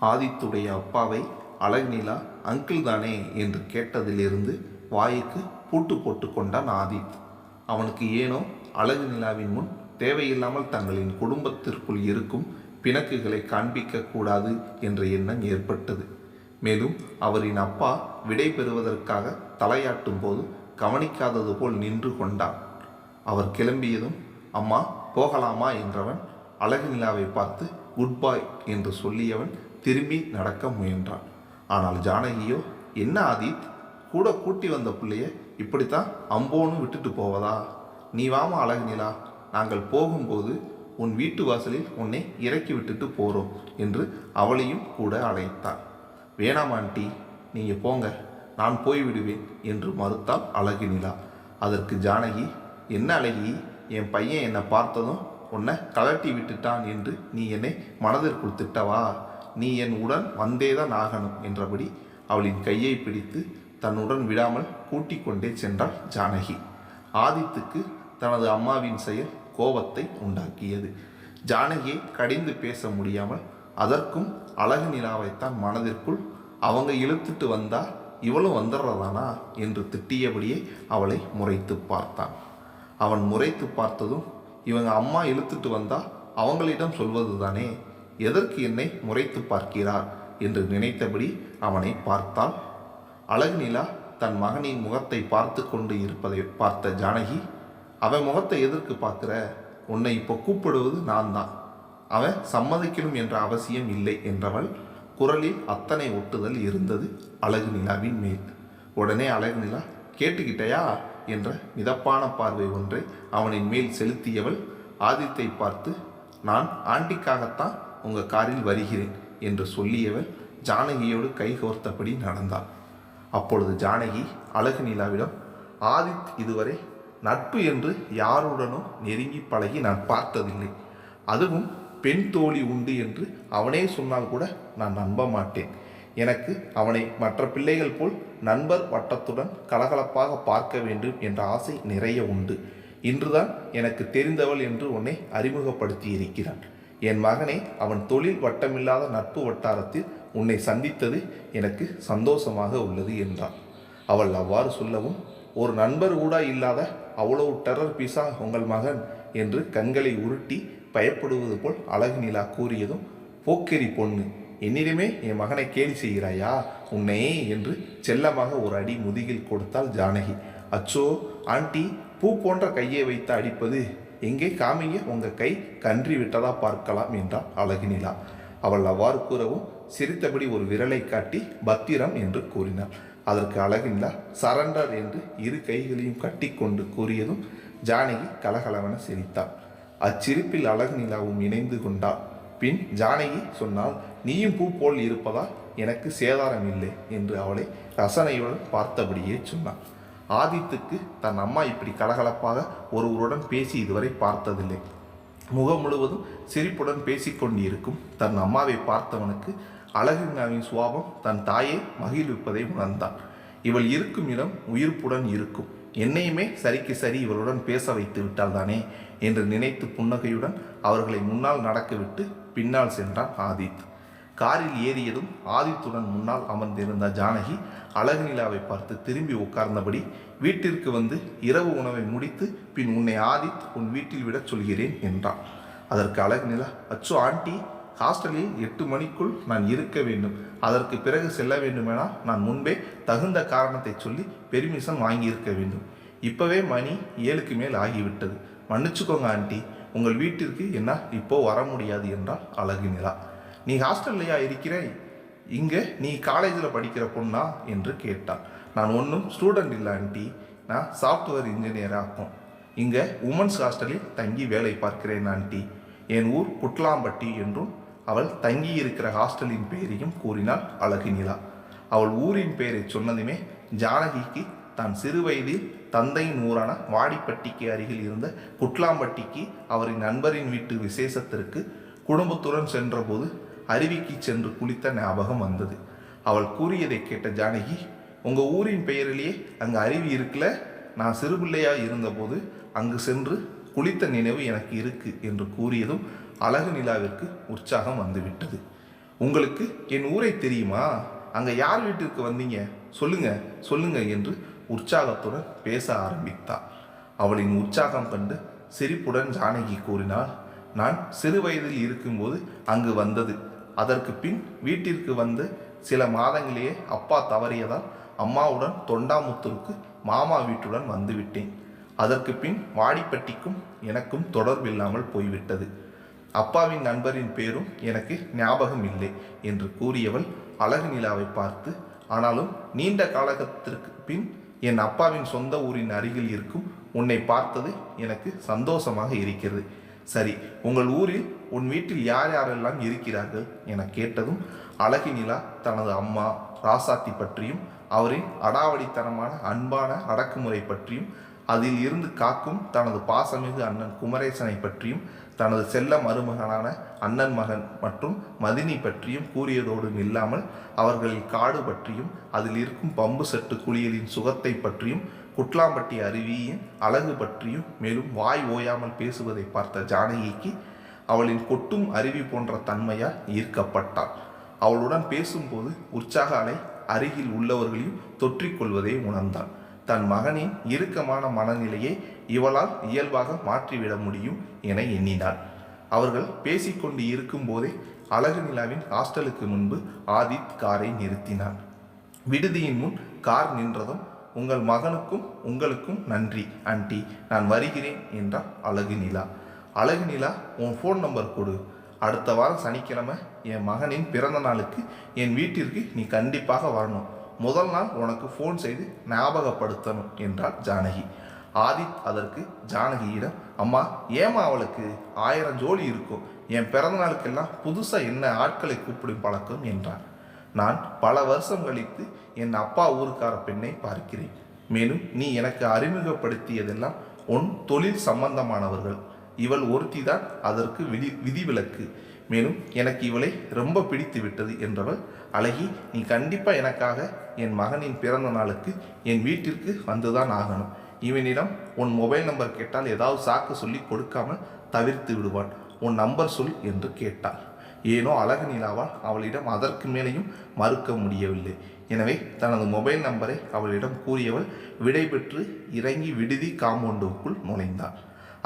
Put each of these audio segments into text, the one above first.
ஆதித்துடைய அப்பாவை அழகுநிலா அங்கிள் தானே என்று கேட்டதிலிருந்து வாய்க்கு பூட்டு போட்டு கொண்டான் ஆதித். அவனுக்கு ஏனோ அழகு நிலாவின் முன் தேவையில்லாமல் தங்களின் குடும்பத்திற்குள் இருக்கும் பிணக்குகளை காண்பிக்க கூடாது என்ற எண்ணம் ஏற்பட்டது. மேலும் அவரின் அப்பா விடை பெறுவதற்காக தலையாட்டும் போது கவனிக்காதது போல் நின்று கொண்டான். அவர் கிளம்பியதும் அம்மா போகலாமா? என்றவன் அழகு நிலாவை பார்த்து குட் பாய் என்று சொல்லியவன் திரும்பி நடக்க முயன்றான். ஆனால் ஜானகியோ என்ன ஆதித்? கூட கூட்டி வந்த பிள்ளைய இப்படித்தான் அம்போன்னு விட்டுட்டு போவதா? நீ வாமா அழகு நிலா நாங்கள் போகும்போது உன் வீட்டு வாசலில் உன்னை இறக்கி விட்டுட்டு போகிறோம் என்று அவளையும் கூட அழைத்தாள் வேணாம் ஆண்டி நீங்கள் போங்க நான் போய்விடுவேன் என்று மறுத்தாள் அழகு நிலா அதற்கு ஜானகி என்ன அழகி என் பையன் என்னை பார்த்ததும் உன்னை கலட்டி விட்டுட்டான் என்று நீ என்னை மனதிற்குள் திட்டவா? நீ என் உடன் வந்தேதான் ஆகணும் என்றபடி அவளின் கையை பிடித்து தன்னுடன் விடாமல் கூட்டிக் கொண்டே சென்றாள் ஜானகி. ஆதித்துக்கு தனது அம்மாவின் செயல் கோபத்தை உண்டாக்கியது. ஜானகியை கடிந்து பேச முடியாமல் அதற்கும் அழகு நிலாவைத்தான் மனதிற்குள் அவங்க இழுத்துட்டு வந்தா இவளும் வந்துடுறதானா என்று திட்டியபடியே அவளை முறைத்து பார்த்தான். அவன் முறைத்து பார்த்ததும் இவங்க அம்மா இழுத்துட்டு வந்தா அவங்களிடம் சொல்வது தானே எதற்கு என்னை முறைத்து பார்க்கிறார்? என்று நினைத்தபடி அவனை பார்த்தாள். அழகு நிலா தன் மகனின் முகத்தை பார்த்து கொண்டு இருப்பதை பார்த்த ஜானகி அவன் முகத்தை எதற்கு பார்க்குற? உன்னை இப்போ கூப்பிடுவது நான் தான். அவன் சம்மதிக்கணும் என்ற அவசியம் இல்லை என்றவள் குரலில் அத்தனை ஒட்டுதல் இருந்தது அழகு நிலாவின் மேல். உடனே அழகு நிலா கேட்டுக்கிட்டயா? என்ற மிதப்பான பார்வை ஒன்றை அவனின் மேல் செலுத்தியவள் ஆதித்தை பார்த்து நான் ஆண்டிக்காகத்தான் உங்கள் காரில் வருகிறேன் என்று சொல்லியவள் ஜானகியோடு கைகோர்த்தபடி நடந்தாள் அப்பொழுது ஜானகி அழகு நிலாவிடம் ஆதித் இதுவரை நட்பு என்று யாருடனும் நெருங்கி பழகி நான் பார்த்ததில்லை. அதுவும் பெண் தோழி உண்டு என்று அவனே சொன்னால் கூட நான் நம்ப மாட்டேன். எனக்கு அவனை மற்ற பிள்ளைகள் போல் நண்பர் வட்டத்துடன் கலகலப்பாக பார்க்க வேண்டும் என்ற ஆசை நிறைய உண்டு. இன்றுதான் எனக்கு தெரிந்தவள் என்று உன்னை அறிமுகப்படுத்தி இருக்கிறான் என் மகனை அவன் தொழில் வட்டமில்லாத நட்பு வட்டாரத்தில் உன்னை சந்தித்தது எனக்கு சந்தோஷமாக உள்ளது என்றான். அவள் அவ்வாறு சொல்லவும் ஒரு நண்பர் கூட இல்லாத அவ்வளவு டெரர் பீஸா உங்கள் மகன் என்று கண்களை உருட்டி பயப்படுவது போல் அழகு நிலா கூறியதும் போக்கெரி பொண்ணு என்னிடமே என் மகனை கேலி செய்கிறாயா? உன்னை என்று செல்லமாக ஒரு அடி முதுகில் கொடுத்தாள் ஜானகி. அச்சோ ஆண்டி பூ போன்ற கையை வைத்து அடிப்பது எங்கே காமிங்க? உங்கள் கை கன்றி விட்டதா பார்க்கலாம் என்றாள் அழகு நிலா அவள் அவ்வாறு கூறவும் சிரித்தபடி ஒரு விரலை காட்டி பத்திரம் என்று கூறினாள். அதற்கு அழகு நிலா சரண்டர் என்று இரு கைகளையும் கட்டி கொண்டு கூறியதும் ஜானகி கலகலவென சிரித்தாள். அச்சிரிப்பில் அழகு நிலாவும் இணைந்து கொண்டாள். பின் ஜானகி சொன்னால் நீயும் பூ போல் இருப்பதா? எனக்கு சேதாரம் இல்லை என்று அவளை ரசனையுடன் பார்த்தபடியே சொன்னான் ஆதித்துக்கு தன் அம்மா இப்படி கலகலப்பாக ஒருவருடன் பேசி இதுவரை பார்த்ததில்லை. முகம் முழுவதும் சிரிப்புடன் பேசிக்கொண்டிருக்கும் தன் அம்மாவை பார்த்தவனுக்கு அழகுங்காவின் சுவாபம் தன் தாயை மகிழ்விப்பதை உணர்ந்தான். இவள் இருக்கும் இடம் உயிர்ப்புடன் இருக்கும். என்னையுமே சரிக்கு சரி இவளுடன் பேச வைத்து விட்டால் தானே என்று நினைத்து புன்னகையுடன் அவர்களை முன்னால் நடக்கவிட்டு பின்னால் சென்றான் ஆதித். காரில் ஏறியதும் ஆதித்துடன் முன்னால் அமர்ந்திருந்த ஜானகி அழகு நிலாவை பார்த்து திரும்பி உட்கார்ந்தபடி வீட்டிற்கு வந்து இரவு உணவை முடித்து பின் உன்னை ஆதித் உன் வீட்டில் விடச் சொல்கிறேன் என்றான். அதற்கு அழகு நிலா அச்சோ ஆண்டி ஹாஸ்டலில் எட்டு மணிக்குள் நான் இருக்க வேண்டும். அதற்கு பிறகு செல்ல வேண்டுமெனால் நான் முன்பே தகுந்த காரணத்தை சொல்லி பெர்மிஷன் வாங்கியிருக்க வேண்டும். இப்போவே மணி ஏழுக்கு மேல் ஆகிவிட்டது. மன்னிச்சுக்கோங்க ஆண்டி உங்கள் வீட்டிற்கு என்ன இப்போ வர முடியாது என்றால் அழகு நிலா. நீ ஹாஸ்டல்லையா இருக்கிறாய்? இங்கே நீ காலேஜில் படிக்கிற பொண்ணா? என்று கேட்டாள் நான் ஒன்றும் ஸ்டூடெண்ட் இல்லை ஆண்டி. நான் சாஃப்ட்வேர் இன்ஜினியராக ஆக்கும். இங்கே உமன்ஸ் ஹாஸ்டலில் தங்கி வேலை பார்க்கிறேன் ஆண்டி. என் ஊர் குட்லாம்பட்டி என்றும் அவள் தங்கி இருக்கிற ஹாஸ்டலின் பெயரையும் கூறினாள் அழகு நிலா அவள் ஊரின் பெயரை சொன்னதுமே ஜானகிக்கு தான் சிறு வயதில் தந்தையின் ஊரான வாடிப்பட்டிக்கு அருகில் இருந்த குட்லாம்பட்டிக்கு அவரின் நண்பரின் வீட்டு விசேஷத்திற்கு குடும்பத்துடன் சென்றபோது அருவிக்கு சென்று குளித்த ஞாபகம் வந்தது. அவள் கூறியதை கேட்ட ஜானகி உங்கள் ஊரின் பெயரிலேயே அங்கே அருவி இருக்குல்ல நான் சிறுபிள்ளையாக இருந்தபோது அங்கு சென்று குளித்த நினைவு எனக்கு இருக்கு என்று கூறியதும் அழகு நிலாவிற்கு உற்சாகம் வந்துவிட்டது. உங்களுக்கு என் ஊரை தெரியுமா? அங்கே யார் வீட்டிற்கு வந்தீங்க? சொல்லுங்க சொல்லுங்க என்று உற்சாகத்துடன் பேச ஆரம்பித்தாள். அவளின் உற்சாகம் கண்டு சிரிப்புடன் ஜானகி கூறினாள் நான் சிறு வயதில் இருக்கும்போது அங்கு வந்தது. அதற்கு பின் வீட்டிற்கு வந்து சில மாதங்களிலேயே அப்பா தவறியதால் அம்மாவுடன் தொண்டாமுத்தூருக்கு மாமா வீட்டுடன் வந்துவிட்டேன். அதற்கு பின் வாடிப்பட்டிக்கும் எனக்கும் தொடர்பில்லாமல் போய்விட்டது. அப்பாவின் நண்பரின் பேரும் எனக்கு ஞாபகம் இல்லை என்று கூறியவள் அழகு நிலாவை பார்த்து ஆனாலும் நீண்ட காலகத்திற்கு பின் என் அப்பாவின் சொந்த ஊரின் அருகில் இருக்கும் உன்னை பார்த்தது எனக்கு சந்தோஷமாக இருக்கிறது. சரி உங்கள் ஊரில் உன் வீட்டில் யார் யாரெல்லாம் இருக்கிறார்கள் என கேட்டதும் அழகி நிலா தனது அம்மா ராசாத்தி பற்றியும் அவரின் அடாவடித்தனமான அன்பான அடக்குமுறை பற்றியும் அதில் இருந்து காக்கும் தனது பாசமிகு அண்ணன் குமரேசனை பற்றியும் தனது செல்ல மருமகனான அண்ணன் மகன் மற்றும் மதினி பற்றியும் கூறியதோடு நில்லாமல் அவர்களின் காடு பற்றியும் அதில் இருக்கும் பம்பு செட்டு குளியலின் சுகத்தை பற்றியும் குட்லாம்பட்டி அருவியின் அழகு பற்றியும் மேலும் வாய் ஓயாமல் பேசுவதை பார்த்த ஜானகிக்கு அவளின் கொட்டும் அருவி போன்ற தன்மையால் ஈர்க்கப்பட்டாள். அவளுடன் பேசும்போது உற்சாக அலை அருகில் உள்ளவர்களையும் தொற்றிக்கொள்வதை உணர்ந்தாள். தன் மகனின் இறுக்கமான மனநிலையை இவளால் இயல்பாக மாற்றிவிட முடியும் என எண்ணினாள். அவர்கள் பேசிக்கொண்டு இருக்கும்போதே அழகு நிலாவின் ஹாஸ்டலுக்கு முன்பு ஆதித் காரை நிறுத்தினான். விடுதியின் முன் கார் நின்றதும் உங்கள் மகனுக்கும் உங்களுக்கும் நன்றி ஆண்டி. நான் வருகிறேன் என்றார் அழகு நிலா அழகு நிலா உன் ஃபோன் நம்பர் கொடு. அடுத்த வாரம் சனிக்கிழமை என் மகனின் பிறந்த நாளுக்கு என் வீட்டிற்கு நீ கண்டிப்பாக வரணும். முதல் நாள் உனக்கு ஃபோன் செய்து ஞாபகப்படுத்தணும் என்றாள் ஜானகி. ஆதித் அதற்கு ஜானகியிடம் அம்மா ஏமா அவளுக்கு? ஆயிரம் ஜோடி இருக்கும். என் பிறந்த நாளுக்கெல்லாம் புதுசாக என்ன ஆட்களை கூப்பிடும் பழக்கம்? என்றான். நான் பல வருஷம் கழித்து என் அப்பா ஊருக்கார பெண்ணை பார்க்கிறேன். மேலும் நீ எனக்கு அறிமுகப்படுத்தியதெல்லாம் உன் தொழில் சம்பந்தமானவர்கள். இவள் ஒருத்திதான் அதற்கு விதி விதிவிலக்கு. மேலும் எனக்கு இவளை ரொம்ப பிடித்து விட்டது என்றவள் அழகி நீ கண்டிப்பாக எனக்காக என் மகனின் பிறந்த நாளுக்கு என் வீட்டிற்கு வந்துதான் ஆகணும். இவனிடம் உன் மொபைல் நம்பர் கேட்டால் ஏதாவது சாக்கு சொல்லி கொடுக்காமல் தவிர்த்து விடுவான். உன் நம்பர் சொல் என்று கேட்டாள். ஏனோ அழகு நிலாவால் அவளிடம் அதற்கு மேலேயும் மறுக்க முடியவில்லை. எனவே தனது மொபைல் நம்பரை அவளிடம் கூறியவள் விடைபெற்று இறங்கி விடுதி காம்பவுண்டுக்குள் நுழைந்தாள்.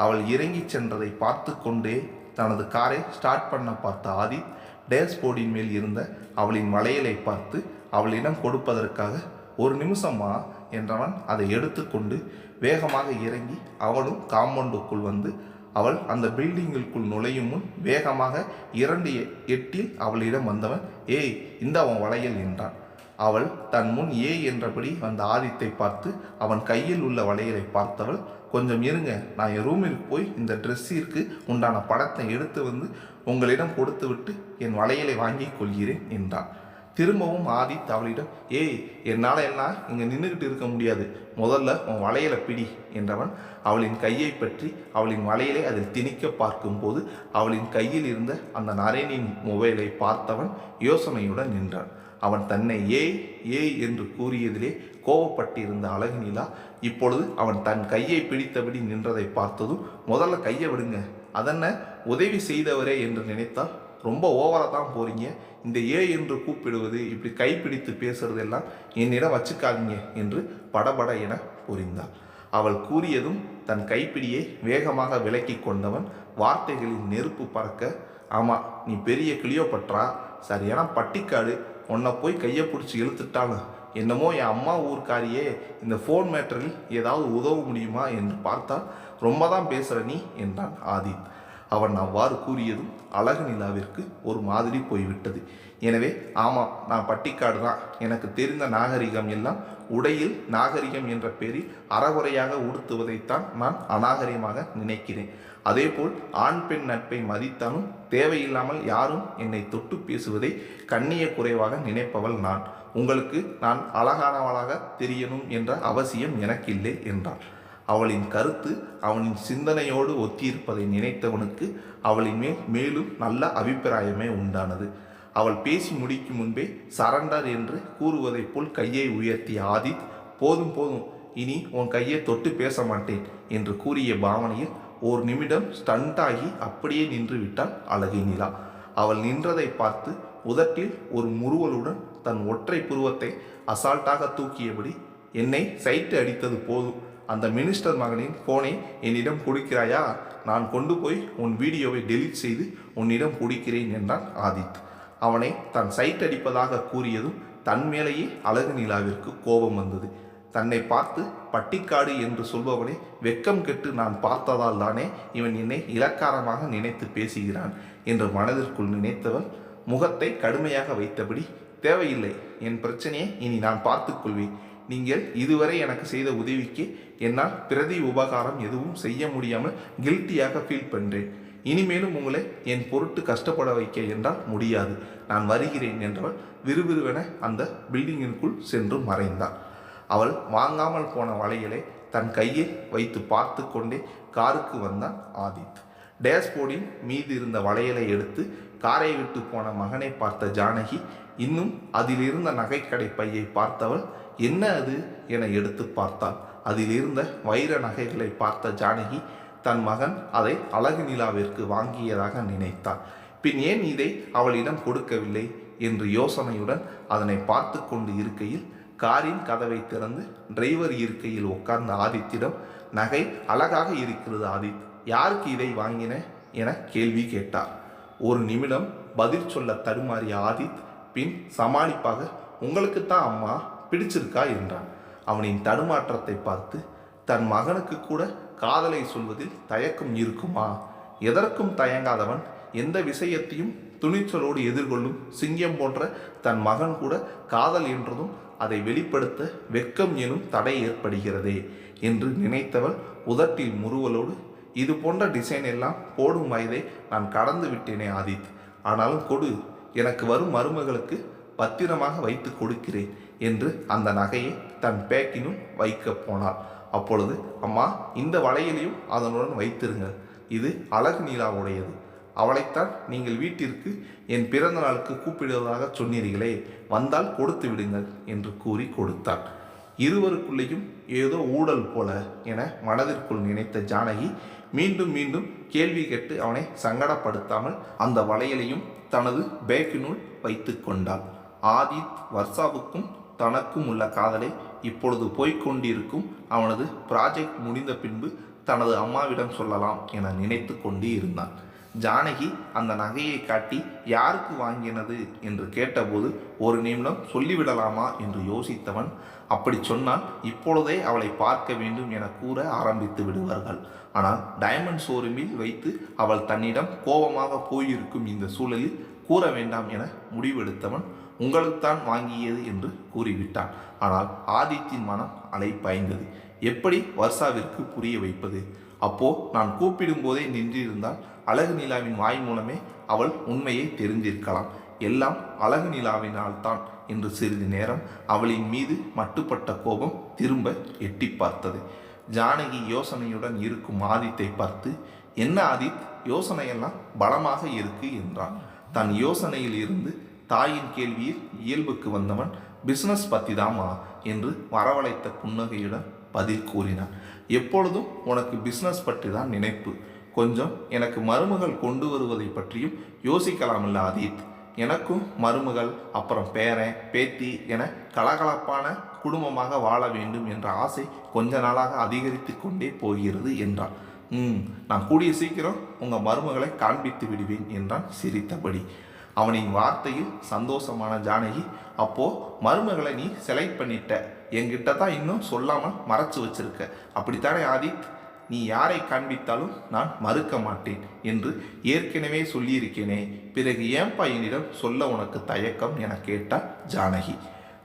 அவள் இறங்கிச் சென்றதை பார்த்து கொண்டே தனது காரை ஸ்டார்ட் பண்ண பார்த்த ஆதித் டேஷ்போர்டின் மேல் இருந்த அவளின் வளையலை பார்த்து அவளிடம் கொடுப்பதற்காக ஒரு நிமிஷமா? என்றவன் அதை எடுத்துக்கொண்டு வேகமாக இறங்கி அவளும் காம்பவுண்டுக்குள் வந்து அவள் அந்த பில்டிங்கிற்குள் நுழையும் முன் வேகமாக இரண்டு எட்டில் அவளிடம் வந்தவன் ஏய் இந்த அவன் வளையல் என்றான். அவள் தன் முன் ஏ என்றபடி வந்த ஆதித்தை பார்த்து அவன் கையில் உள்ள வளையலை பார்த்தவள் கொஞ்சம் இருங்க நான் என் ரூமிற்கு போய் இந்த ட்ரெஸ்ஸிற்கு உண்டான படத்தை எடுத்து வந்து உங்களிடம் கொடுத்துவிட்டு என் வளையலை வாங்கிக் கொள்கிறேன் என்றான். திரும்பவும் ஆதி தவளிடம் ஏய் என்னால் எல்லாம் இங்கே நின்றுக்கிட்டு இருக்க முடியாது. முதல்ல உன் வளையலை பிடி என்றவன் அவளின் கையை பற்றி அவளின் வளையலை அதில் திணிக்க பார்க்கும்போது அவளின் கையில் இருந்த அந்த நரேனின் மொபைலை பார்த்தவன் யோசனையுடன் நின்றான். அவன் தன்னை ஏய் ஏய் என்று கூறியதிலே கோபப்பட்டிருந்த அழகு நிலா இப்பொழுது அவன் தன் கையை பிடித்தபடி நின்றதை பார்த்ததும் முதல்ல கையை விடுங்க. அதென்ன உதவி செய்தவரே என்று நினைத்தால் ரொம்ப ஓவராக தான் போகிறீங்க இந்த ஏ என்று கூப்பிடுவது இப்படி கைப்பிடித்து பேசுறதெல்லாம் என்னிடம் வச்சுக்காதீங்க என்று படபட என புரிந்தாள். அவள் கூறியதும் தன் கைப்பிடியை வேகமாக விலக்கி கொண்டவன் வார்த்தைகளின் நெருப்பு பறக்க ஆமாம் நீ பெரிய கிளியோபட்ரா சரியான பட்டிக்காடு உன்னை போய் கையை பிடிச்சி இழுத்துட்டானு என்னமோ என் அம்மா ஊர்க்காரியே இந்த ஃபோன் மேட்டரில் ஏதாவது உதவ முடியுமா? என்று பார்த்தால் ரொம்ப தான் பேசுகிற நீ என்றான் ஆதித். அவன் அவ்வாறு கூறியதும் அழகு நிலாவிற்கு ஒரு மாதிரி போய்விட்டது. எனவே ஆமாம் நான் பட்டிக்காடு தான். எனக்கு தெரிந்த நாகரிகம் எல்லாம் உடையில் நாகரிகம் என்ற பெயரில் அறகுறையாக உடுத்துவதைத்தான் நான் அநாகரிகமாக நினைக்கிறேன். அதேபோல் ஆண் பெண் நட்பை மதித்தாலும் தேவையில்லாமல் யாரும் என்னை தொட்டு பேசுவதை கண்ணிய குறைவாக நினைப்பவள் நான். உங்களுக்கு நான் அழகானவளாக தெரியணும் என்ற அவசியம் எனக்கில்லை என்றாள். அவளின் கருத்து அவனின் சிந்தனையோடு ஒத்தியிருப்பதை நினைத்தவனுக்கு அவளின் மேல் மேலும் நல்ல அபிப்பிராயமே உண்டானது. அவள் பேசி முடிக்கும் முன்பே சரண்டர் என்று கூறுவதைப் போல் கையை உயர்த்திய ஆதித் போதும் போதும். இனி உன் கையை தொட்டு பேச மாட்டேன் என்று கூறிய பாவனையில் ஒரு நிமிடம் ஸ்டண்டாகி அப்படியே நின்று விட்டாள் அழகி நிலா. அவள் நின்றதை பார்த்து உதட்டில் ஒரு முறுவலுடன் தன் ஒற்றை புருவத்தை அசால்ட்டாக தூக்கியபடி என்னை சைட்டு அடித்தது போதும். அந்த மினிஸ்டர் மகனின் ஃபோனை என்னிடம் கொடுக்கிறாயா? நான் கொண்டு போய் உன் வீடியோவை டெலீட் செய்து உன்னிடம் கொடுக்கிறேன் என்றான் ஆதித். அவனை தன் சைட் அடிப்பதாக கூறியதும் தன் மேலேயே அழகு நிலாவிற்கு கோபம் வந்தது. தன்னை பார்த்து பட்டிக்காடு என்று சொல்பவனை வெக்கம் கெட்டு நான் பார்த்ததால் தானே இவன் என்னை இலக்காரமாக நினைத்து பேசுகிறான் என்று மனதிற்குள் நினைத்தவன் முகத்தை கடுமையாக வைத்தபடி தேவையில்லை என் பிரச்சனையை இனி நான் பார்த்துக்கொள்வேன் நீங்கள் இதுவரை எனக்கு செய்த உதவிக்கு என்னால் பிரதி உபகாரம் எதுவும் செய்ய முடியாமல் கில்ட்டியாக ஃபீல் பண்ணுறேன் இனிமேலும் உங்களை என் பொருட்டு கஷ்டப்பட வைக்க என்றால் முடியாது. நான் வருகிறேன் என்றவள் விறுவிறுவென அந்த பில்டிங்கிற்குள் சென்று மறைந்தாள் அவள் வாங்காமல் போன வளையலை தன் கையில் வைத்து பார்த்து கொண்டே காருக்கு வந்தான் ஆதித். டேஷ்போர்டின் மீது இருந்த வளையலை எடுத்து காரை விட்டு போன மகனை பார்த்த ஜானகி இன்னும் அதிலிருந்த நகைக்கடை பையை பார்த்தவள் என்ன அது என எடுத்து பார்த்தாள். அதில் இருந்த வைர நகைகளை பார்த்த ஜானகி தன் மகன் அதை அழகு நிலாவிற்கு வாங்கியதாக நினைத்தாள். பின் ஏன் இதை அவளிடம் கொடுக்கவில்லை? என்று யோசனையுடன் அதனை பார்த்து கொண்டு இருக்கையில் காரின் கதவை திறந்து டிரைவர் இருக்கையில் உட்கார்ந்த ஆதித்திடம் நகை அழகாக இருக்கிறது ஆதித் யாருக்கு இதை வாங்கின? என கேள்வி கேட்டார். ஒரு நிமிடம் பதில் சொல்ல தடுமாறிய ஆதித் பின் சமாளிப்பாக உங்களுக்கு தான் அம்மா பிடிச்சிருக்கா என்றான். அவனின் தடுமாற்றத்தை பார்த்து தன் மகனுக்கு கூட காதலை சொல்வதில் தயக்கம் இருக்குமா? எதற்கும் தயங்காதவன் எந்த விஷயத்தையும் துணிச்சலோடு எதிர்கொள்ளும் சிங்கம் போன்ற தன் மகன் கூட காதல் என்றதும் அதை வெளிப்படுத்த வெட்கம் எனும் தடை ஏற்படுகிறதே என்று நினைத்தவள் உதட்டில் முறுவலோடு இது போன்ற டிசைன் எல்லாம் போடும் வயதை நான் கடந்து விட்டேனே ஆதித். ஆனாலும் கொடு எனக்கு வரும் மருமகளுக்கு பத்திரமாக வைத்து கொடுக்கிறேன் என்று அந்த நகையை தன் பேக்கினும் வைக்க போனாள். அப்பொழுது அம்மா இந்த வளையலையும் அதனுடன் வைத்திருங்கள். இது அழகு நீலாவுடையது. அவளைத்தான் நீங்கள் வீட்டிற்கு என் பிறந்த நாளுக்கு கூப்பிடுவதாக சொன்னீர்களே வந்தால் கொடுத்து விடுங்கள் என்று கூறி கொடுத்தாள். இருவருக்குள்ளேயும் ஏதோ ஊடல் போல என மனதிற்குள் நினைத்த ஜானகி மீண்டும் மீண்டும் கேள்வி கேட்டு அவனை சங்கடப்படுத்தாமல் அந்த வளையலையும் தனது பேக்கினுள் வைத்து கொண்டாள். ஆதித் வர்ஷாவுக்கும் தனக்கும் உள்ள காதலை இப்பொழுது போய்கொண்டிருக்கும் அவனது ப்ராஜெக்ட் முடிந்த பின்பு தனது அம்மாவிடம் சொல்லலாம் என நினைத்து கொண்டு இருந்தான். ஜானகி அந்த நகையை காட்டி யாருக்கு வாங்கினது? என்று கேட்டபோது ஒரு நிமிடம் சொல்லிவிடலாமா? என்று யோசித்தவன் அப்படி சொன்னால் இப்பொழுதே அவளை பார்க்க வேண்டும் என கூற ஆரம்பித்து விடுவார்கள். ஆனால் டைமண்ட் ஷோரூமில் வைத்து அவள் தன்னிடம் கோபமாக போயிருக்கும் இந்த சூழலில் கூற வேண்டாம் என முடிவெடுத்தவன் உங்களுக்குத்தான் வாங்கியது என்று கூறிவிட்டான். ஆனால் ஆதித்தின் மனம் அலை பயந்தது. எப்படி வர்ஷாவிற்கு புரிய வைப்பது? அப்போ நான் கூப்பிடும் போதே நின்றிருந்தால் அழகு நிலாவின் வாய் மூலமே அவள் உண்மையை தெரிந்திருக்கலாம். எல்லாம் அழகு நிலாவினால் தான் என்று சிறிது நேரம் அவளின் மீது மட்டுப்பட்ட கோபம் திரும்ப எட்டி பார்த்தது. ஜானகி யோசனையுடன் இருக்கும் ஆதித்தை பார்த்து என்ன ஆதித் யோசனையெல்லாம் பலமாக இருக்கு என்றான். தன் யோசனையில் இருந்து தாயின் கேள்வியில் இயல்புக்கு வந்தவன் பிஸ்னஸ் பத்தி தாமா என்று வரவழைத்த புன்னகையுடன் பதில் கூறினான். எப்பொழுதும் உனக்கு பிஸ்னஸ் பற்றி தான் நினைப்பு. கொஞ்சம் எனக்கு மருமகள் கொண்டு வருவதை பற்றியும் யோசிக்கலாமில்ல அதீத் எனக்கும் மருமகள் அப்புறம் பேரன் பேத்தி என கலகலப்பான குடும்பமாக வாழ வேண்டும் என்ற ஆசை கொஞ்ச நாளாக அதிகரித்து கொண்டே போகிறது என்றான். ம் நான் கூடிய சீக்கிரம் உங்கள் மருமகளை காண்பித்து விடுவேன் என்றான் சிரித்தபடி. அவனின் வார்த்தையில் சந்தோஷமான ஜானகி அப்போ மருமகளை நீ செலக்ட் பண்ணிட்ட. என்கிட்ட தான் இன்னும் சொல்லாமல் மறைச்சு வச்சிருக்க. அப்படித்தானே ஆதித்? நீ யாரை காண்பித்தாலும் நான் மறுக்க மாட்டேன் என்று ஏற்கனவே சொல்லியிருக்கேனே. பிறகு ஏன்பா என்னிடம் சொல்ல உனக்கு தயக்கம்? என கேட்டார் ஜானகி.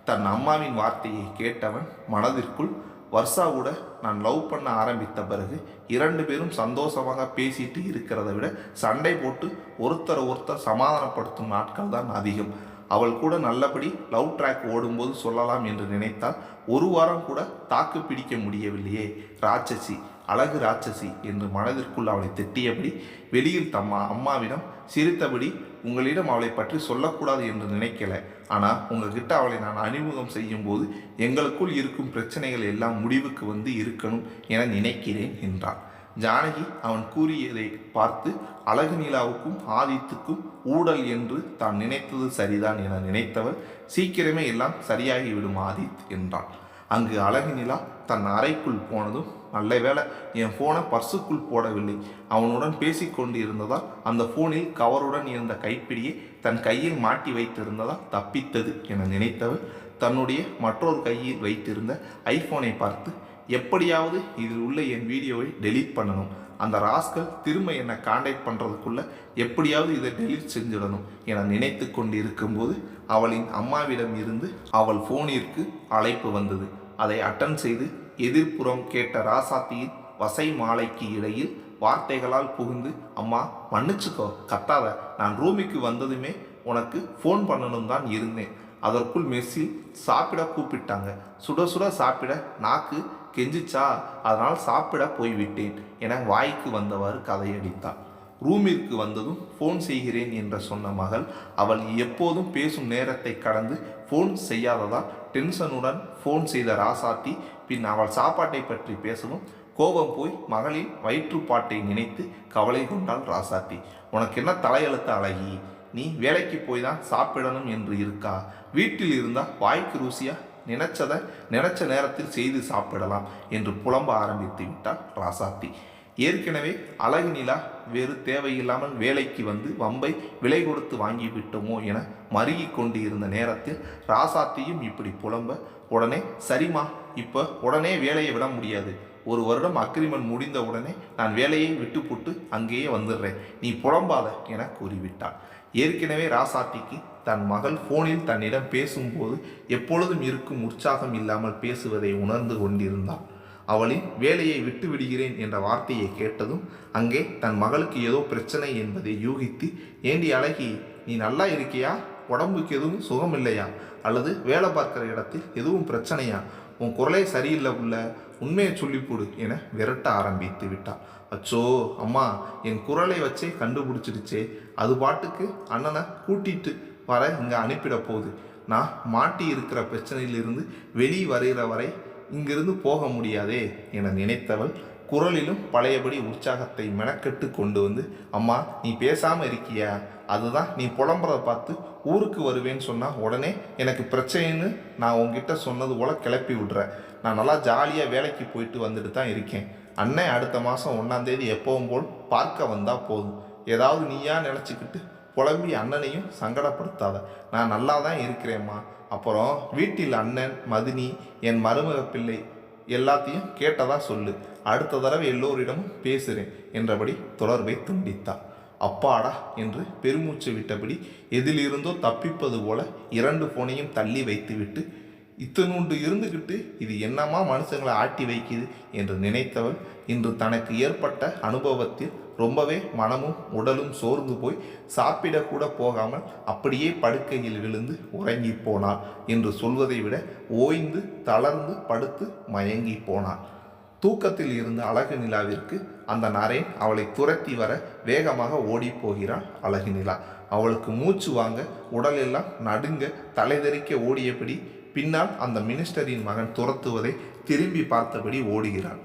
தன் அம்மாவின் வார்த்தையை கேட்டவன் மனதிற்குள் வர்ஷா கூட நான் லவ் பண்ண ஆரம்பித்த பிறகு இரண்டு பேரும் சந்தோஷமாக பேசிட்டு இருக்கிறத விட சண்டை போட்டு ஒருத்தரை ஒருத்தர் சமாதானப்படுத்தும் நாட்கள் தான் அதிகம். அவள் கூட நல்லபடி லவ் ட்ராக் ஓடும்போது சொல்லலாம் என்று நினைத்தால் ஒரு வாரம் கூட தாக்கு பிடிக்க முடியவில்லையே. ராட்சசி அழகு ராட்சசி என்று மனதிற்குள் அவளை திட்டியபடி வெளியில் தம்மா அம்மாவிடம் சிரித்தபடி உங்களிடம் அவளை பற்றி சொல்லக்கூடாது என்று நினைக்கல. ஆனால் உங்ககிட்ட அவளை நான் அறிமுகம் செய்யும் போது எங்களுக்குள் இருக்கும் பிரச்சனைகள் எல்லாம் முடிவுக்கு வந்து இருக்கணும் என நினைக்கிறேன் என்றான் ஜானகி அவன் கூறியதை பார்த்து அழகு நிலாவுக்கும் ஆதித்துக்கும் ஊடல் என்று தான் நினைத்தது சரிதான் என நினைத்தவள் சீக்கிரமே எல்லாம் சரியாகிவிடும் ஆதித் என்றான் அங்கு அழகு நிலா தன் அறைக்குள் போனதும் நல்ல வேளை என் ஃபோனை பர்சுக்குள் போடவில்லை. அவனுடன் பேசிக்கொண்டு இருந்ததால் அந்த ஃபோனில் கவருடன் இருந்த கைப்பிடியை தன் கையில் மாட்டி வைத்திருந்ததால் தப்பித்தது என நினைத்தவள் தன்னுடைய மற்றொரு கையில் வைத்திருந்த ஐஃபோனை பார்த்து எப்படியாவது இதில் உள்ள என் வீடியோவை டெலீட் பண்ணணும். அந்த ராஸ்கல் திரும்ப என்னை காண்டாக்ட் பண்ணுறதுக்குள்ளே எப்படியாவது இதை டெலீட் செஞ்சிடணும் என நினைத்து கொண்டு இருக்கும்போது அவளின் அம்மாவிடம் இருந்து அவள் ஃபோனிற்கு அழைப்பு வந்தது. அதை அட்டன் செய்து எதிர்ப்புறம் கேட்ட ராசாத்தியின் வசை மாலைக்கு இடையில் வார்த்தைகளால் புகுந்து அம்மா மன்னிச்சுக்கோ கத்தாத நான் ரூமுக்கு வந்ததுமே உனக்கு ஃபோன் பண்ணணும் தான் இருந்தேன். அதற்குள் மெஸ்ஸில் சாப்பிட கூப்பிட்டாங்க. சுட சுட சாப்பிட நாக்கு கெஞ்சிச்சா அதனால் சாப்பிட போய்விட்டேன் என வாய்க்கு வந்தவாறு கதையடித்தான் ரூமிற்கு வந்ததும் ஃபோன் செய்கிறேன் என்று சொன்ன மகள் அவள் எப்போதும் பேசும் நேரத்தை கடந்து ஃபோன் செய்யாததால் டென்ஷனுடன் ஃபோன் செய்த ராசாத்தி பின் அவள் சாப்பாட்டை பற்றி பேசவும் கோபம் போய் மகளின் வயிற்றுப்பாட்டை நினைத்து கவலை கொண்டாள் ராசாத்தி. உனக்கு என்ன தலையெழுத்த அழகி? நீ வேலைக்கு போய் தான் சாப்பிடணும் என்று இருக்கா? வீட்டில் இருந்தால் வாய்க்கு ருசியாக நினைச்சதை நினைச்ச நேரத்தில் செய்து சாப்பிடலாம் என்று புலம்ப ஆரம்பித்து விட்டாள் ராசாத்தி. ஏற்கனவே அழகு நிலா வேறு தேவையில்லாமல் வேலைக்கு வந்து வம்பை விலை கொடுத்து வாங்கிவிட்டோமோ என மருகி கொண்டு இருந்த நேரத்தில் ராசாத்தியும் இப்படி புலம்ப உடனே சரிம்மா இப்போ உடனே வேலையை விட முடியாது. ஒரு வருடம் அக்ரிமெண்ட் முடிந்த உடனே நான் வேலையை விட்டுப்புட்டு அங்கேயே வந்துடுறேன். நீ புலம்பாத என கூறிவிட்டாள். ஏற்கனவே ராசாத்திக்கு தன் மகள் ஃபோனில் தன்னிடம் பேசும்போது எப்பொழுதும் இருக்கும் உற்சாகம் இல்லாமல் பேசுவதை உணர்ந்து கொண்டிருந்தாள். அவளின் வேலையை விட்டு விடுகிறேன் என்ற வார்த்தையை கேட்டதும் அங்கே தன் மகளுக்கு ஏதோ பிரச்சனை என்பதை யூகித்து ஏண்டி அழகி நீ நல்லா இருக்கியா? உடம்புக்கு எதுவும் சுகம் இல்லையா அல்லது வேலை பார்க்குற இடத்தில் எதுவும் பிரச்சனையா? உன் குரலே சரியில்லை உள்ள உண்மையை சொல்லிப்போடு என விரட்ட ஆரம்பித்து விட்டாள். அச்சோ அம்மா என் குரலை வச்சே கண்டுபிடிச்சிடுச்சே. அது பாட்டுக்கு அண்ணனை கூட்டிட்டு வர இங்கே அனுப்பிட போகுது. நான் மாட்டி இருக்கிற பிரச்சனையிலிருந்து வெளி வரைகிற வரை இங்கிருந்து போக முடியாதே என நினைத்தவள் குரலிலும் பழையபடி உற்சாகத்தை மெனக்கெட்டு கொண்டு வந்து அம்மா நீ பேசாமல் இருக்கியா? அதுதான் நீ புலம்புறத பார்த்து ஊருக்கு வருவேன்னு சொன்னால் உடனே எனக்கு பிரச்சனைன்னு நான் உங்ககிட்ட சொன்னது போல் கிளப்பி விடுறேன் நான் நல்லா ஜாலியாக வேலைக்கு போயிட்டு வந்துட்டு தான் இருக்கேன். அண்ணன் அடுத்த மாதம் ஒன்றாந்தேதி எப்பவும் போல் பார்க்க வந்தால் போதும். ஏதாவது நீயா நினச்சிக்கிட்டு புலம்பி அண்ணனையும் சங்கடப்படுத்தாத. நான் நல்லா தான் இருக்கிறேம்மா அப்புறம் வீட்டில் அண்ணன் மதினி என் மருமக பிள்ளை எல்லாத்தையும் கேட்டதா சொல்லு. அடுத்த தடவை எல்லோரிடமும் பேசுகிறேன் என்றபடி தொடர்பை துண்டித்தாள். அப்பாடா என்று பெருமூச்சு விட்டபடி எதிலிருந்தோ தப்பிப்பது போல இரண்டு போனையும் தள்ளி வைத்துவிட்டு இத்தனூண்டு இருந்துக்கிட்டு இது என்னமா மனுஷங்களை ஆட்டி வைக்குது? என்று நினைத்தவள் இன்று தனக்கு ஏற்பட்ட அனுபவத்தில் ரொம்பவே மனமும் உடலும் சோர்ந்து போய் சாப்பிடக்கூட போகாமல் அப்படியே படுக்கையில் விழுந்து உறங்கி போனாள் என்று சொல்வதை விட ஓய்ந்து தளர்ந்து படுத்து மயங்கி போனாள். தூக்கத்தில் இருந்த அழகு நிலாவிற்கு அந்த நரேன் அவளை துரத்தி வர வேகமாக ஓடிப்போகிறான் அழகு நிலா. அவளுக்கு மூச்சு வாங்க உடலெல்லாம் நடுங்க தலைதெறிக்க ஓடியபடி பின்னால் அந்த மினிஸ்டரின் மகன் துரத்துவதை திரும்பி பார்த்தபடி ஓடுகிறாள்.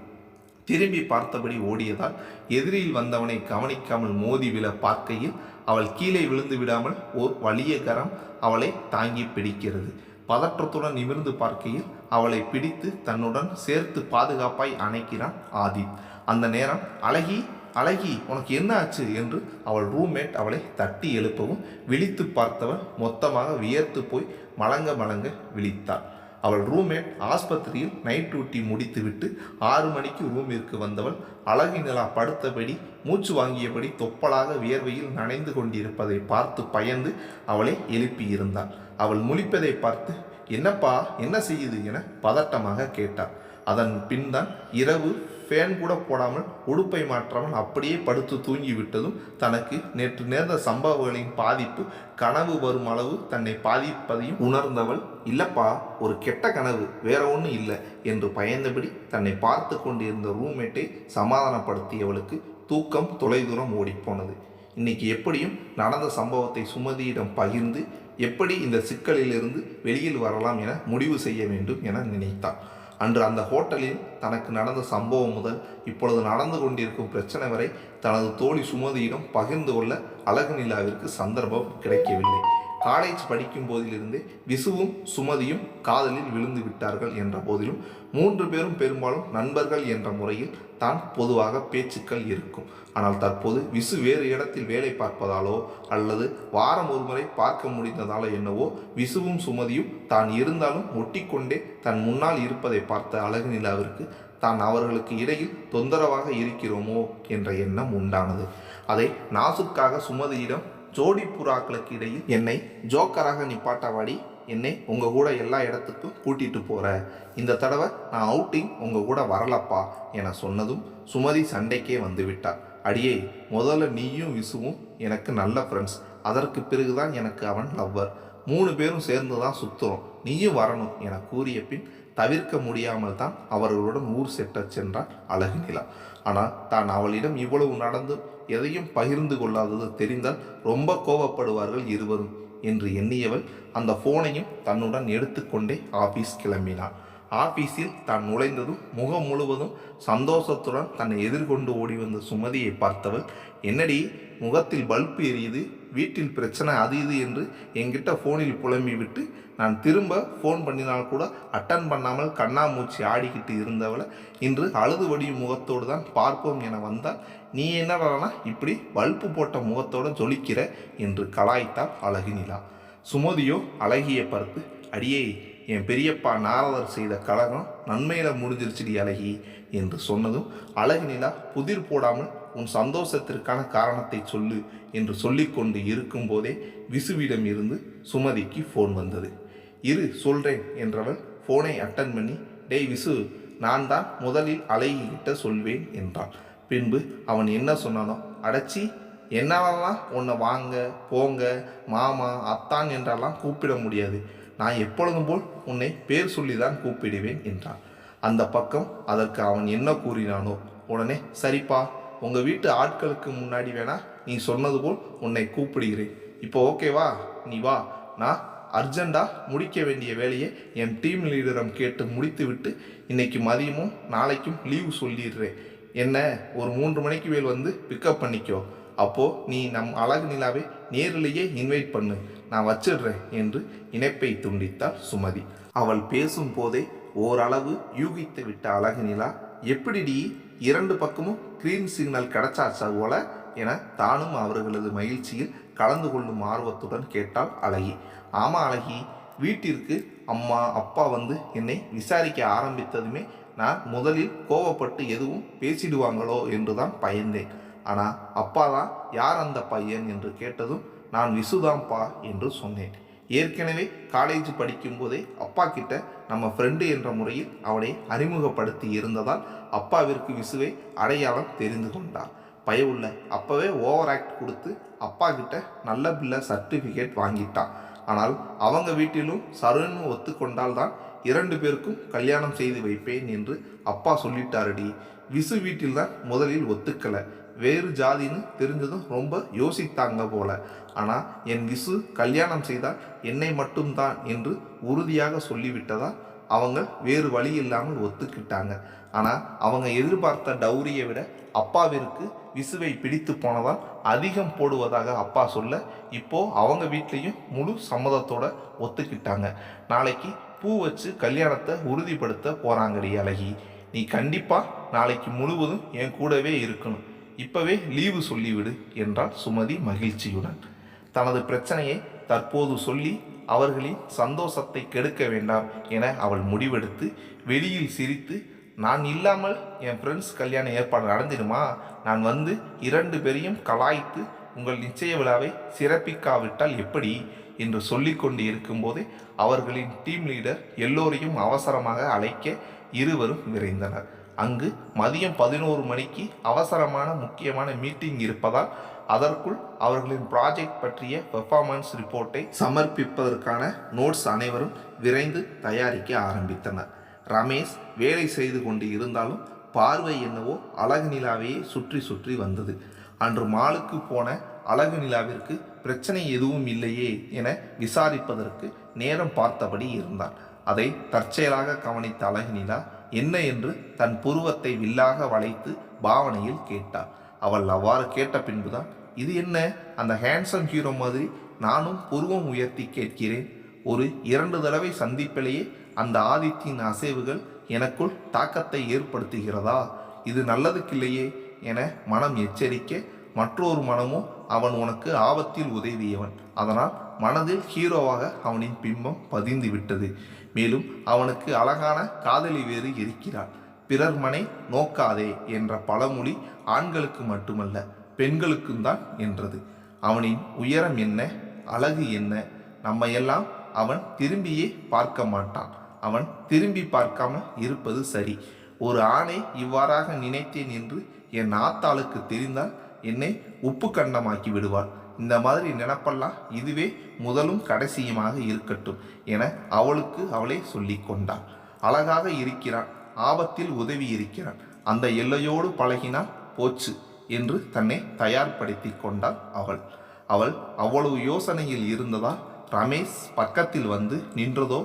திரும்பி பார்த்தபடி ஓடியதால் எதிரில் வந்தவனை கவனிக்காமல் மோதி விழ பார்க்கையில் அவள் கீழே விழுந்து விடாமல் ஓர் வலிய கரம் அவளை தாங்கி பிடிக்கிறது. பதற்றத்துடன் நிமிர்ந்து பார்க்கையில் அவளை பிடித்து தன்னுடன் சேர்த்து பாதுகாப்பாய் அணைக்கிறான் ஆதித் அந்த நேரம் அழகி அழகி உனக்கு என்ன ஆச்சு? என்று அவள் ரூம்மேட் அவளை தட்டி எழுப்பவும் விழித்து பார்த்தவன் மொத்தமாக வியர்த்து போய் மலங்க மலங்க விழித்தாள். அவள் ரூம்மேட் ஆஸ்பத்திரியில் நைட் டியூட்டி முடித்துவிட்டு ஆறு மணிக்கு ரூமிற்கு வந்தவள் அழகு நிலா படுத்தபடி மூச்சு வாங்கியபடி தொப்பலாக வியர்வையில் நனைந்து கொண்டிருப்பதை பார்த்து பயந்து அவளை எழுப்பியிருந்தாள். அவள் முழிப்பதை பார்த்து என்னப்பா என்ன செய்யுது? என பதட்டமாக கேட்டாள். அதன் பின்தான் இரவு ஃபேன் கூட போடாமல் உடுப்பை மாற்றாமல் அப்படியே படுத்து தூங்கி விட்டதும் தனக்கு நேற்று நேர்ந்த சம்பவங்களின் பாதிப்பு கனவு வரும் அளவு தன்னை பாதிப்பதையும் உணர்ந்தவள் இல்லப்பா ஒரு கெட்ட கனவு வேற ஒன்றும் இல்லை என்று பயந்தபடி தன்னை பார்த்து கொண்டிருந்த ரூம்மேட்டை சமாதானப்படுத்தியவளுக்கு தூக்கம் தொலைதூரம் ஓடிப்போனது. இன்னைக்கு எப்படியும் நடந்த சம்பவத்தை சுமதியிடம் பகிர்ந்து எப்படி இந்த சிக்கலிலிருந்து வெளியில் வரலாம் என முடிவு செய்ய வேண்டும் என நினைத்தாள். அன்று அந்த ஹோட்டலில் தனக்கு நடந்த சம்பவம் முதல் இப்பொழுது நடந்து கொண்டிருக்கும் பிரச்சனை வரை தனது தோழி சுமதியிடம் பகிர்ந்து கொள்ள அழகு நிலாவிற்கு சந்தர்ப்பம் கிடைக்கவில்லை. காலேஜ் படிக்கும் போதிலிருந்தே விசுவும் சுமதியும் காதலில் விழுந்து விட்டார்கள் என்ற போதிலும் மூன்று பேரும் பெரும்பாலும் நண்பர்கள் என்ற முறையில் தான் பொதுவாக பேச்சுக்கள் இருக்கும். ஆனால் தற்போது விசு வேறு இடத்தில் வேலை பார்ப்பதாலோ அல்லது வாரம் ஒரு முறை பார்க்க முடிந்ததாலோ என்னவோ விசுவும் சுமதியும் தான் இருந்தாலும் ஒட்டிக்கொண்டே தன் முன்னால் இருப்பதை பார்த்த அழகு நிலாவிற்கு தான் அவர்களுக்கு இடையில் தொந்தரவாக இருக்கிறோமோ என்ற எண்ணம் உண்டானது. அதை நாசுக்காக சுமதியிடம் ஜோடி புறாக்களுக்கு இடையில் என்னை ஜோக்கராக நிப்பாட்டவாடி என்னை உங்கள் கூட எல்லா இடத்துக்கும் கூட்டிகிட்டு போகிற இந்த தடவை நான் அவுட்டிங் உங்கள் கூட வரலப்பா என சொன்னதும் சுமதி சண்டைக்கே வந்து விட்டார். அடியே முதல்ல நீயும் விசுவும் எனக்கு நல்ல ஃப்ரெண்ட்ஸ் அதற்கு பிறகுதான் எனக்கு அவன் லவ்வர் மூணு பேரும் சேர்ந்து தான் சுற்றுறோம் நீயும் வரணும் என கூறிய பின் தவிர்க்க முடியாமல் தான் அவர்களுடன் ஊர் செட்டச் சென்றார் அழகு நிலா. ஆனால் தான் அவளிடம் இவ்வளவு நடந்து எதையும் பகிர்ந்து கொள்ளாதது தெரிந்தால் ரொம்ப கோபப்படுவார்கள் இருவரும் என்று எண்ணியவள் அந்த ஃபோனையும் தன்னுடன் எடுத்துக்கொண்டே ஆபீஸ் கிளம்பினாள். ஆபீஸில் தான் நுழைந்ததும் முகம் முழுவதும் சந்தோஷத்துடன் தன்னை எதிர்கொண்டு ஓடி வந்த சுமதியை பார்த்தவள் என்னடி முகத்தில் பல்பு எரியுது? வீட்டில் பிரச்சனை அது இது? என்று என்கிட்ட ஃபோனில் புலம்பி விட்டு நான் திரும்ப ஃபோன் பண்ணினால் கூட அட்டன் பண்ணாமல் கண்ணாமூச்சி ஆடிக்கிட்டு இருந்தவளை இன்று அழுது வடியும் முகத்தோடு தான் பார்ப்போம் என வந்தால் நீ என்னடானா இப்படி பல்பு போட்ட முகத்தோடு ஜொலிக்கிற? என்று கலாய்த்தாள் அழகு நிலா சுமதியோ அழகிய பார்த்து அடியே என் பெரியப்பா நாரதர் செய்த கழகம் நன்மையில முடிஞ்சிருச்சுடி அழகி என்று சொன்னதும் அழகு நிலா புதிர் போடாமல் உன் சந்தோஷத்திற்கான காரணத்தை சொல்லு என்று சொல்லிக்கொண்டு இருக்கும்போதே விசுவிடம் இருந்து சுமதிக்கு ஃபோன் வந்தது. இரு சொல்கிறேன் என்றவள் ஃபோனை அட்டன் பண்ணி டேய் விசு நான் தான் முதலில் அழகிக்கிட்ட சொல்வேன் என்றான் பின்பு அவன் என்ன சொன்னானோ அடைச்சி என்னாலலாம் உன்னை வாங்க போங்க மாமா அத்தான் என்றெல்லாம் கூப்பிட முடியாது. நான் எப்பொழுதும் போல் உன்னை பேர் சொல்லி தான் கூப்பிடுவேன் என்றான். அந்த பக்கம் அதற்கு அவன் என்ன கூறினானோ உடனே சரிப்பா உங்கள் வீட்டு ஆட்களுக்கு முன்னாடி வேணா நீ சொன்னது போல் உன்னை கூப்பிடுகிறேன். இப்போ ஓகேவா நீ வா. நான் அர்ஜெண்டாக முடிக்க வேண்டிய வேலையை என் டீம் லீடரம் கேட்டு முடித்துவிட்டு இன்னைக்கு மதியமும் நாளைக்கும் லீவு சொல்லிடுறேன். என்ன ஒரு மூன்று மணிக்கு மேல் வந்து பிக்கப் பண்ணிக்கோ. அப்போது நீ நம் அழகு நிலாவை நேரிலேயே இன்வைட் பண்ணு. நான் வச்சிடுறேன் என்று இணைப்பை துண்டித்தாள் சுமதி. அவள் பேசும் போதே ஓரளவு யூகித்து விட்ட அழகு நிலா எப்படிடி? இரண்டு பக்கமும் கிரீன் சிக்னல் கிடைச்சாச்சா போல? என தானும் அவர்களது மகிழ்ச்சியில் கலந்து கொள்ளும் ஆர்வத்துடன் கேட்டாள் அழகி. ஆமாம் அழகி வீட்டிற்கு அம்மா அப்பா வந்து என்னை விசாரிக்க ஆரம்பித்ததுமே நான் முதலில் கோவப்பட்டு எதுவும் பேசிடுவாங்களோ என்றுதான் பயந்தேன். ஆனால் அப்பா தான் யார் அந்த பையன் என்று கேட்டதும் நான் விசுதாம்பா என்று சொன்னேன். ஏற்கனவே காலேஜ் படிக்கும்போதே அப்பா கிட்ட நம்ம ஃப்ரெண்டு என்ற முறையில் அவனை அறிமுகப்படுத்தி இருந்ததால் அப்பாவிற்கு விசுவை அடையாளம் தெரிந்து கொண்டார் பயவுள்ள அப்பவே ஓவர் ஆக்ட் கொடுத்து அப்பா கிட்ட நல்ல பிள்ளை சர்டிஃபிகேட் வாங்கிட்டான். ஆனால் அவங்க வீட்டிலும் சருன்னு ஒத்துக்கொண்டால் தான் இரண்டு பேருக்கும் கல்யாணம் செய்து வைப்பேன் என்று அப்பா சொல்லிட்டாரடி. விசு வீட்டில் தான் முதலில் ஒத்துக்கலை. வேறு ஜாதின்னு தெரிஞ்சதும் ரொம்ப யோசித்தாங்க போல. ஆனால் என் விசு கல்யாணம் செய்தால் என்னை மட்டும்தான் என்று உறுதியாக சொல்லிவிட்டதால் அவங்க வேறு வழி இல்லாமல் ஒத்துக்கிட்டாங்க. ஆனால் அவங்க எதிர்பார்த்த டௌரியை விட அப்பாவிற்கு விசுவை பிடித்து போனதால் அதிகம் போடுவதாக அப்பா சொல்ல இப்போ அவங்க வீட்லேயும் முழு சம்மதத்தோட ஒத்துக்கிட்டாங்க. நாளைக்கு பூ வச்சு கல்யாணத்தை உறுதிப்படுத்த போகிறாங்கடி அழகி. நீ கண்டிப்பாக நாளைக்கு முழுவதும் என் கூடவே இருக்கணும். இப்பவே லீவு சொல்லிவிடு என்றாள் சுமதி மகிழ்ச்சியுடன். தனது பிரச்சனையை தற்போது சொல்லி அவர்களின் சந்தோஷத்தை கெடுக்க வேண்டாம் என அவள் முடிவெடுத்து வெளியில் சிரித்து நான் இல்லாமல் என் ஃப்ரெண்ட்ஸ் கல்யாண ஏற்பாடு நடந்திடுமா? நான் வந்து இரண்டு பேரையும் கலாய்த்து உங்கள் நிச்சய விழாவை சிறப்பிக்காவிட்டால் எப்படி என்று சொல்லிக்கொண்டு இருக்கும்போதே அவர்களின் டீம் லீடர் எல்லோரையும் அவசரமாக அழைக்க இருவரும் விரைந்தனர். அங்கு மதியம் பதினோரு மணிக்கு அவசரமான முக்கியமான மீட்டிங் இருப்பதால் அதற்குள் அவர்களின் ப்ராஜெக்ட் பற்றிய பெர்ஃபார்மன்ஸ் ரிப்போர்ட்டை சமர்ப்பிப்பதற்கான நோட்ஸ் அனைவரும் விரைந்து தயாரிக்க ஆரம்பித்தனர். ரமேஷ் வேலை செய்து கொண்டு இருந்தாலும் பார்வை என்னவோ அழகு நிலாவையே சுற்றி சுற்றி வந்தது. அன்று மாலுக்கு போன அழகு நிலாவிற்கு பிரச்சனை எதுவும் இல்லையே என விசாரிப்பதற்கு நேரம் பார்த்தபடி இருந்தார் அதை தற்செயலாக கவனித்த அழகு நிலா என்ன என்று தன் புருவத்தை வில்லாக வளைத்து பாவனையில் கேட்டாள். அவள் அவ்வாறு கேட்ட பின்புதான் இது என்ன? அந்த ஹேண்ட்ஸம் ஹீரோ மாதிரி நானும் புருவம் உயர்த்தி கேட்கிறேன். ஒரு இரண்டு தடவை சந்திப்பிலேயே அந்த ஆதித்தியின் அசைவுகள் எனக்குள் தாக்கத்தை ஏற்படுத்துகிறதா? இது நல்லதுக்கில்லையே என மனம் எச்சரிக்க மற்றொரு மனமோ அவன் உனக்கு ஆபத்தில் உதவியவன். அதனால் மனதில் ஹீரோவாக அவனின் பிம்பம் பதிந்து விட்டது மேலும் அவனுக்கு அழகான காதலி வேறு இருக்கிறாள். பிறர் மனை நோக்காதே என்ற பழமொழி ஆண்களுக்கு மட்டுமல்ல பெண்களுக்கும் தான் என்றது. அவனின் உயரம் என்ன அழகு என்ன நம்மையெல்லாம் அவன் திரும்பியே பார்க்க மாட்டான். அவன் திரும்பி பார்க்காம இருப்பது சரி. ஒரு ஆணை இவ்வாறாக நினைத்தேன் என்று என் ஆத்தாளுக்கு தெரிந்தால் என்னை உப்பு கண்டமாக்கி விடுவாள். இந்த மாதிரி நினப்பெல்லாம் இதுவே முதலும் கடைசியுமாக இருக்கட்டும் என அவளுக்கு அவளே சொல்லி கொண்டாள். அழகாக இருக்கிறான் ஆபத்தில் உதவி இருக்கிறான். அந்த எல்லையோடு பழகினால் போச்சு என்று தன்னை தயார்படுத்தி கொண்டாள் அவள். அவள் அவ்வளவு யோசனையில் இருந்ததால் ரமேஷ் பக்கத்தில் வந்து நின்றதோ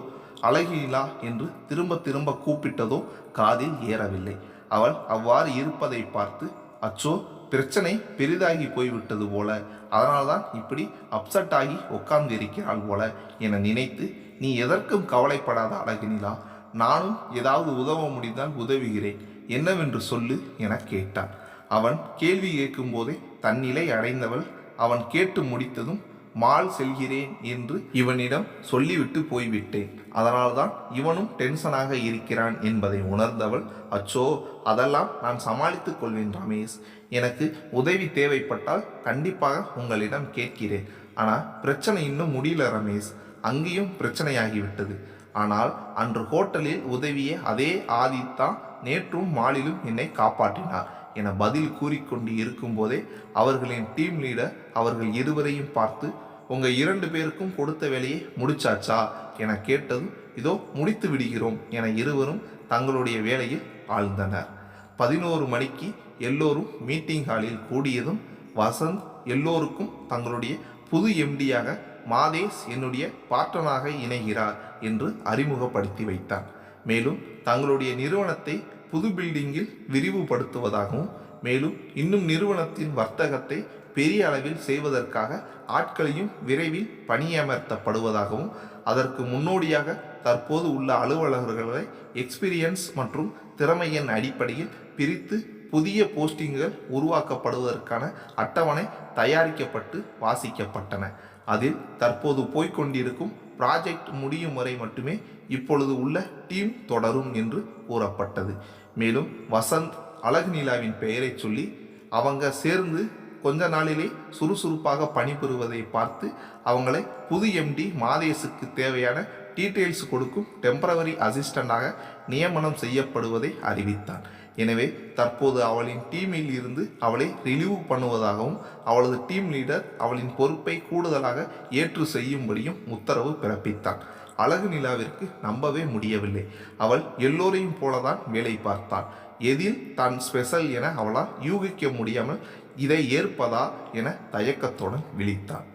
அழகிலா என்று திரும்ப திரும்ப கூப்பிட்டதோ காதில் ஏறவில்லை. அவள் அவ்வாறு இருப்பதை பார்த்து அச்சோ பிரச்சனை பெரிதாகி போய்விட்டது போல. அதனால்தான் இப்படி அப்செட் ஆகி உட்கார்ந்து இருக்கிறாள் போல என நினைத்து நீ எதற்கும் கவலைப்படாத அழகினிலா நானும் ஏதாவது உதவ முடிந்தால் உதவுகிறேன். என்னவென்று சொல்லு என கேட்டான். அவன் கேள்வி கேட்கும் போதே அடைந்தவள் அவன் கேட்டு முடித்ததும் மால் செல்கிறேன் என்று இவனிடம் சொல்லிவிட்டு போய்விட்டேன். அதனால்தான் இவனும் டென்ஷனாக இருக்கிறான் என்பதை உணர்ந்தவள் அச்சோ அதெல்லாம் நான் சமாளித்துக் கொள்வேன் ரமேஷ். எனக்கு உதவி தேவைப்பட்டால் கண்டிப்பாக உங்களிடம் கேட்கிறேன். ஆனால் பிரச்சனை இன்னும் முடியல ரமேஷ். அங்கேயும் பிரச்சனையாகிவிட்டது. ஆனால் அன்று ஹோட்டலில் உதவிய அதே ஆதித்தான் நேற்றும் மாலிலும் என்னை காப்பாற்றினார் என பதில் கூறிக்கொண்டு இருக்கும்போதே அவர்களின் டீம் லீடர் அவர்கள் இருவரையும் பார்த்து உங்கள் இரண்டு பேருக்கும் கொடுத்த வேலையை முடிச்சாச்சா? என கேட்டதும் இதோ முடித்து விடுகிறோம் என இருவரும் தங்களுடைய வேலையில் ஆழ்ந்தனர். பதினோரு மணிக்கு எல்லோரும் மீட்டிங் ஹாலில் கூடியதும் வசந்த் எல்லோருக்கும் தங்களுடைய புது எம்டியாக மாதேஷ் என்னுடைய பாட்டனாக இணைகிறார் என்று அறிமுகப்படுத்தி வைத்தார். மேலும் தங்களுடைய நிறுவனத்தை புது பில்டிங்கில் விரிவுபடுத்துவதாகவும் மேலும் இன்னும் நிறுவனத்தின் வர்த்தகத்தை பெரிய அளவில் செய்வதற்காக ஆட்களையும் விரைவில் பணியமர்த்தப்படுவதாகவும் அதற்கு முன்னோடியாக தற்போது உள்ள அலுவலர்களை எக்ஸ்பீரியன்ஸ் மற்றும் திறமையின் அடிப்படையில் பிரித்து புதிய போஸ்டிங்குகள் உருவாக்கப்படுவதற்கான அட்டவணை தயாரிக்கப்பட்டு வாசிக்கப்பட்டன. அதில் தற்போது போய்க்கொண்டிருக்கும் ப்ராஜெக்ட் முடியும் வரை மட்டுமே இப்பொழுது உள்ள டீம் தொடரும் என்று கூறப்பட்டது. மேலும் வசந்த் அழகு நிலாவின் பெயரை சொல்லி அவங்க சேர்ந்து கொஞ்ச நாளிலே சுறுசுறுப்பாக பணிபுரிவதை பார்த்து அவங்களை புது எம்டி மாதேசுக்கு தேவையான டீட்டெயில்ஸ் கொடுக்கும் டெம்பரவரி அசிஸ்டண்டாக நியமனம் செய்யப்படுவதை அறிவித்தான். எனவே தற்போது அவளின் டீமில் இருந்து அவளை ரிலீவ் பண்ணுவதாகவும் அவளது டீம் லீடர் அவளின் பொறுப்பை கூடுதலாக ஏற்று செய்யும்படியும் உத்தரவு பிறப்பித்தான். அழகு நிலாவிற்கு நம்பவே முடியவில்லை. அவள் எல்லோரையும் போலதான் வேலை பார்த்தாள். எதில் தான் ஸ்பெஷல் என அவளால் யூகிக்க முடியாமல் இதை ஏற்பதா என தயக்கத்துடன் விழித்தாள்.